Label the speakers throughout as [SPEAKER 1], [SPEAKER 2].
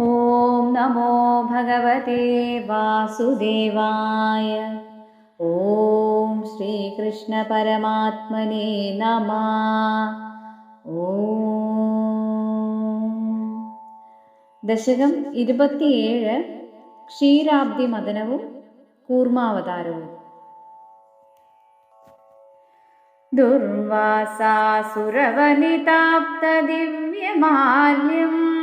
[SPEAKER 1] ॐ नमो भगवते वासुदेवाय। ॐ श्रीकृष्णपरमात्मने नमः। ॐ। दशकम् इरु क्षीराब्दिमदनौ कूर्मावतार दुर्वासासुरवलिताप्तदिव्यमाल्यम्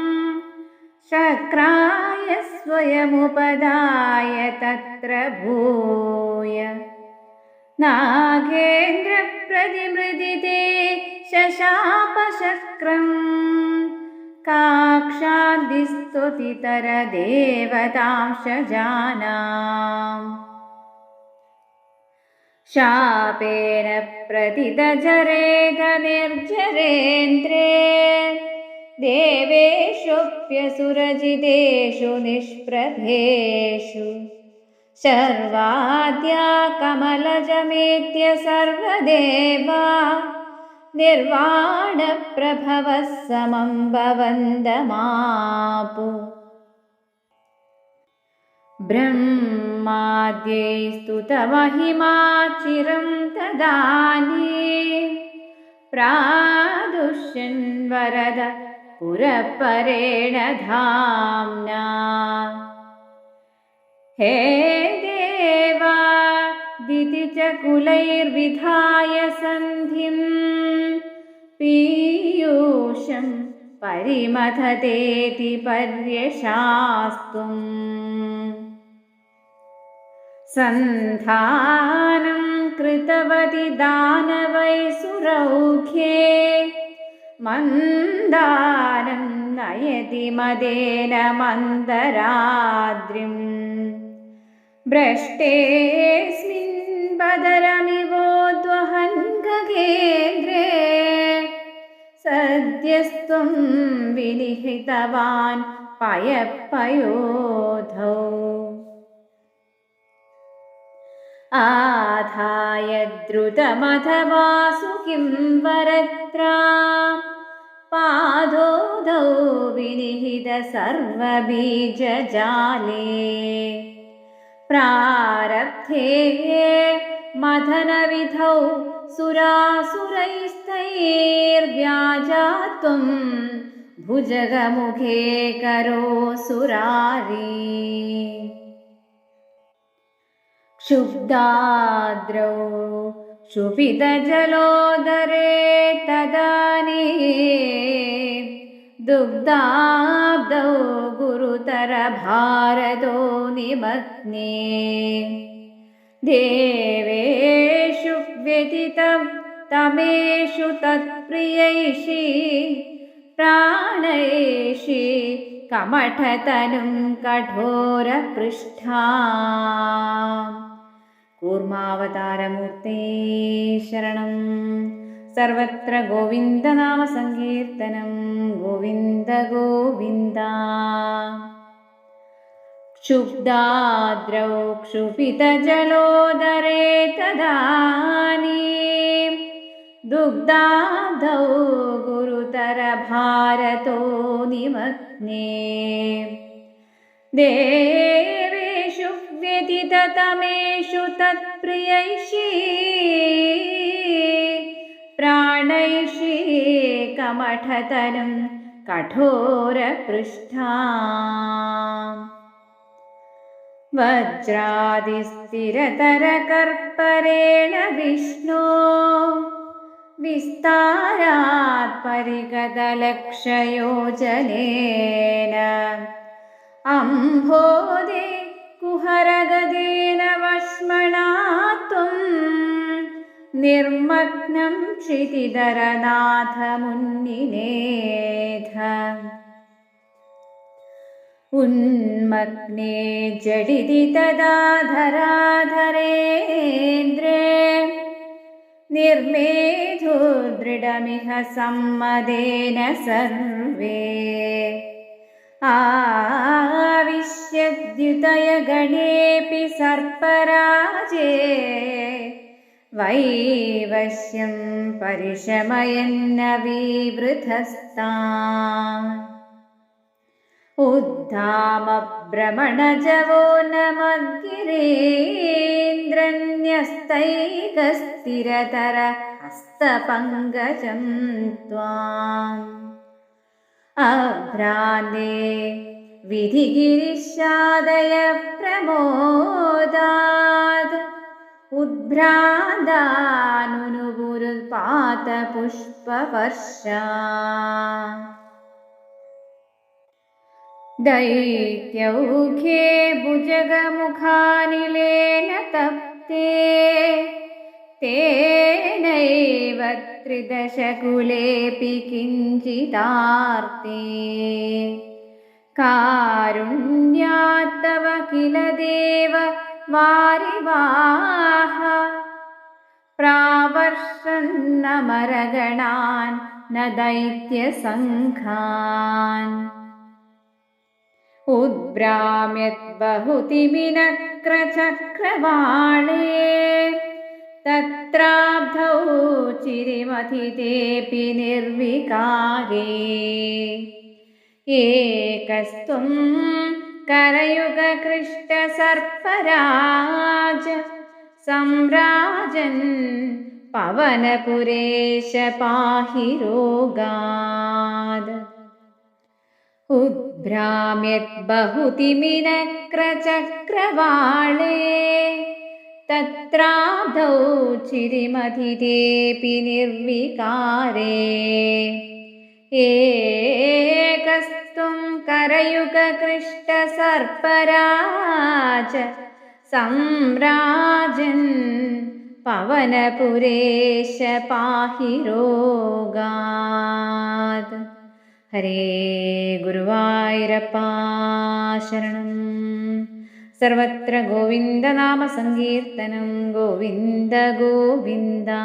[SPEAKER 1] शक्राय स्वयमुपदाय तत्र भूय। नागेन्द्रप्रतिमृदिते शशापशक्रम् काक्षादिस्तुतितरदेवतांशजानाम् शापेन प्रतिदजरेद निर्जरेन्द्रे देवेषुप्यसुरजितेषु निष्प्रभेषु शर्वाद्या कमलजमेत्य सर्वदेवा निर्वाणप्रभवः समं भवन्दमापु। ब्रह्माद्यै स्तुतमहिमा चिरं तदानी प्रादुष्यन् वरद पुरपरेण धाम्ना हे देवा दिति च कुलैर्विधाय सन्धिं पीयूषं परिमथतेति पर्यशास्तुम् सन्धानं कृतवति दानवैसुरौघे മന്ദാനം നയതി മദേന മന്ദരാദ്രിം. ഭ്രഷ്ടേസ്മിൻ ബദരമിവോദ്വഹൻഗേഗ്രേ സദ്യസ്ത്വം വിനിഹിതവാൻ പയപ്പയോധൗ. आधाय द्रुतमथवासु किं वरत्रा पादोधौ विनिहितसर्वबीजजाले प्रारब्धे मथनविधौ सुरासुरैस्तैर्व्याजातुं भुजगमुखे करो सुरारी क्षुब्दाद्रौ क्षुभितजलोदरे तदानी दुग्धाब्दौ गुरुतरभारतो निमग्ने। देवेषु व्यतितं तमेषु तत्प्रियैषि प्राणैषि कमठतनुं कठोरपृष्ठा कूर्मावतारमूर्ते शरणं। सर्वत्र गोविन्दनामसङ्कीर्तनं। गोविन्द गोविन्द। गोविन्दा क्षुब्दाद्रौ क्षुपितजलोदरे तदानीं। दुग्धादौ गुरुतरभारतो निमग्ने। दे व्यतिततमेषु तत्प्रियैषी प्राणैषी कमठतनुं कठोरपृष्ठा वज्रादिस्थिरतरकर्परेण विष्णो विस्तारात् परिगतलक्षयोजनेन अम्भोदे ഹരഗദേനവഷ്മണാത്തും നിർമ്മഗ്നം ക്ഷിതിധരനാഥമുന്നിനേധ ഉന്മഗ്നേ ജഡിതി തദാധരാധരേന്ദ്രേ നിർമേധോ ദൃഢമിഹ സമ്മതേന സർവേ. ആവിശ यद्युतयगणेऽपि सर्पराजे वैवश्यं परिशमयन्नवीवृधस्ता उद्धामभ्रमणजवो नमद्गिरेन्द्रन्यस्तैकस्थिरतर हस्तपङ्कजं त्वाम् अभ्राने विधिगिरिशादयप्रमोदात् उद्भ्रान्दानुनुगुरुपातपुष्पवर्षा दैत्यौघे भुजगमुखानिलेन तप्ते तेनैव त्रिदशकुलेऽपि किञ्चिदार्ते കാരുണ്യാത്തവ കില ദേവ വാരിവാഹ പ്രാവർഷന്നമരഗണാൻ न दैत्यसङ्घान् उद्भ्राम्यद्बहुतिमिनक्रचक्रवाणे तत्राब्धौ चिरिमथितेऽपि निर्विकारे ഏകസ്ത്വം കരയുഗ കൃഷ്ട സർപ്പരാജ സംരാജൻ പവനപുരേശ പാഹി രോഗാത് ഉദ്ഭ്രാമ്യത് ബഹുതിമിനക്രചക്രവാളേ तत्राधौ चिरिमधितेऽपि निर्विकारे। एकस्त्वं करयुगकृष्टसर्पराज सम्राजन् पवनपुरेश पाहि रोगात्। हरे गुरुवायुरप्पा शरणं सर्वत्र गोविन्दनामसङ्कीर्तनं गोविन्द गोविन्दा